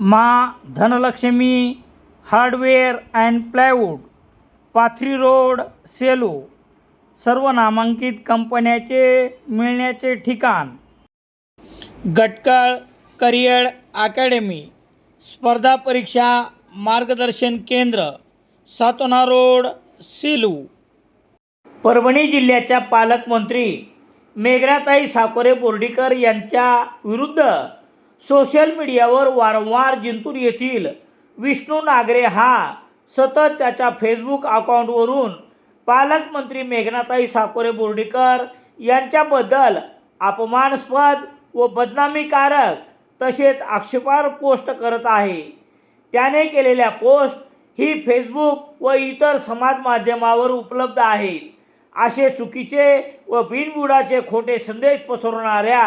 मा Dhanalakshmi hardware and plywood Pathri road Selu सर्व नामांकित कंपन्याचे मिळण्याचे ठिकाण. गटकळ करिअर अकॅडमी स्पर्धा परीक्षा मार्गदर्शन केंद्र सातोना रोड सेलू. परभणी जिल्ह्याच्या पालकमंत्री मेघनाताई साकोरे बोर्डीकर यांच्या विरुद्ध सोशल मीडियावर वारंवार जिंतूर येथील विष्णू नागरे हा सतत त्याच्या फेसबुक अकाउंटवरून पालकमंत्री मेघनाताई साकोरे बोर्डीकर यांच्याबद्दल अपमानास्पद व बदनामीकारक तसेच आक्षेपार पोस्ट करत आहे. त्याने केलेल्या पोस्ट ही फेसबुक व इतर समाज माध्यमावर उपलब्ध आहेत. असे चुकीचे व बिनबुडाचे खोटे संदेश पसरवणाऱ्या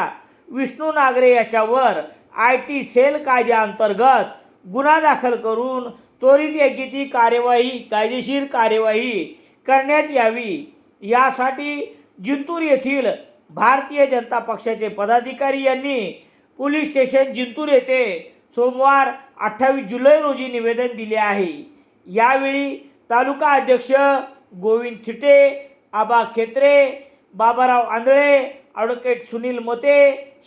विष्णू नागरे याच्यावर आय टी सेल कायद्याअंतर्गत गुन्हा दाखल करून त्वरित योग्य ती कार्यवाही कायदेशीर कार्यवाही करण्यात यावी. यासाठी जिंतूर येथील भारतीय जनता पक्षाचे पदाधिकारी यांनी पोलीस स्टेशन जिंतूर येथे सोमवार अठ्ठावीस जुलै रोजी निवेदन दिले आहे. यावेळी तालुका अध्यक्ष गोविंद थिटे आबा खेत्रे बाबाराव आंधळे ॲडव्होकेट सुनील मते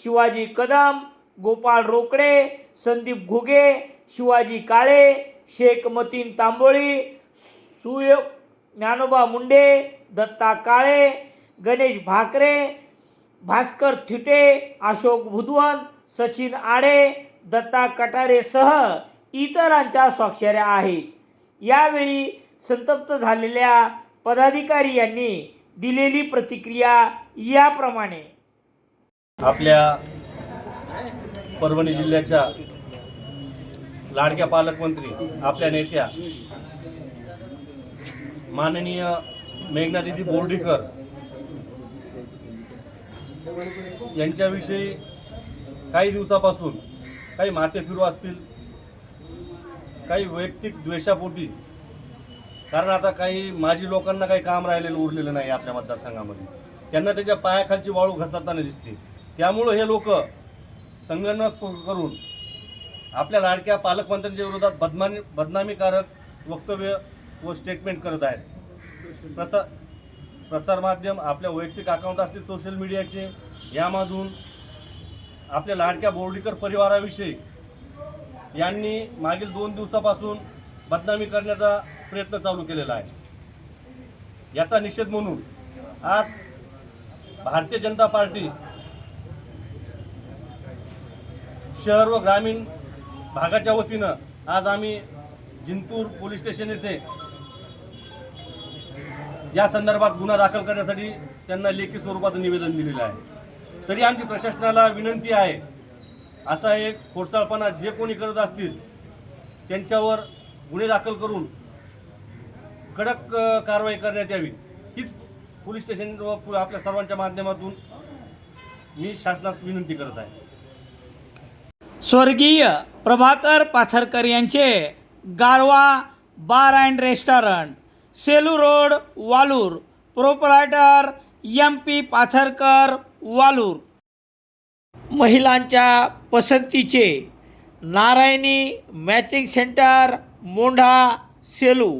शिवाजी कदम गोपाळ रोकडे संदीप घुगे शिवाजी काळे शेख मतीन तांबोळी सुय ज्ञानोबा मुंडे दत्ता काळे गणेश भाकरे भास्कर थिटे अशोक भुदवन सचिन आडे दत्ता कटारेसह इतरांच्या स्वाक्षऱ्या आहेत. यावेळी संतप्त झालेल्या पदाधिकारी यांनी दिलेली प्रतिक्रिया याप्रमाणे. आपल्या परभणी जिल्ह्याच्या लाडक्या पालकमंत्री आपल्या नेत्या माननीय मेघनादिदी बोर्डीकर यांच्याविषयी काही दिवसापासून काही माते फिरू असतील काही वैयक्तिक द्वेषापोटी कारण आता काही माजी लोकांना काही काम राहिलेलं उरलेलं नाही आपल्या मतदारसंघामध्ये. त्यांना त्याच्या पायाखालची वाळू घसरताना दिसते. त्यामुळं हे लोक संगणक करून आपल्या लाडक्या पालकमंत्र्यांच्या विरोधात बदनामी बदनामीकारक वक्तव्य व स्टेटमेंट करत आहेत. प्रसार प्रसारमाध्यम आपल्या वैयक्तिक अकाउंट असतील सोशल मीडियाचे यामधून आपल्या लाडक्या बोर्डीकर परिवाराविषयी यांनी मागील दोन दिवसापासून बदनामी करण्याचा प्रयत्न चालू केलेला आहे. याचा निषेध म्हणून आज भारतीय जनता पार्टी शहर व ग्रामीण भागाच्या वतीनं आज आम्ही जिंतूर पोलीस स्टेशन येथे या संदर्भात गुन्हा दाखल करण्यासाठी त्यांना लेखी स्वरूपाचं निवेदन दिलेलं आहे. तरी आमची प्रशासनाला विनंती आहे असा एक खोडसाळपणा जे कोणी करत असतील त्यांच्यावर गुन्हे दाखल करून कडक कारवाई करण्यात यावी. हीच पोलीस स्टेशन व पु- आपल्या सर्वांच्या माध्यमातून मी शासनास विनंती करत आहे. स्वर्गीय प्रभाकर पाथरकर यांचे Garwa bar and restaurant Selu road Walur. Proprietor M P Patharkar Walur. महिलांच्या पसंतीचे नारायणी मॅचिंग सेंटर मोंढा सेलू.